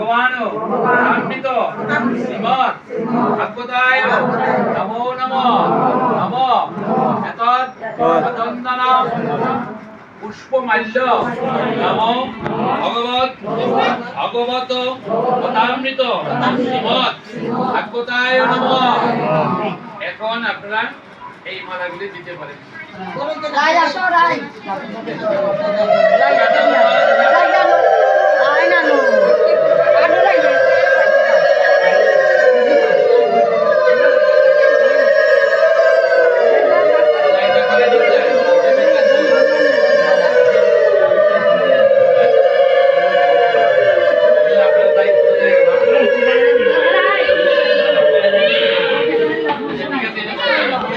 অমৃত শ্রীমৎ ভাগবতায় নমো নমঃ। নম। এতৎ পুষ্পমাল্য। নম ভগবত ভগবত পদামৃত। শ্রীমৎ ভাগবতায় নমঃ। এখন আপনারা এই মালাগুলি দিতে পারেন।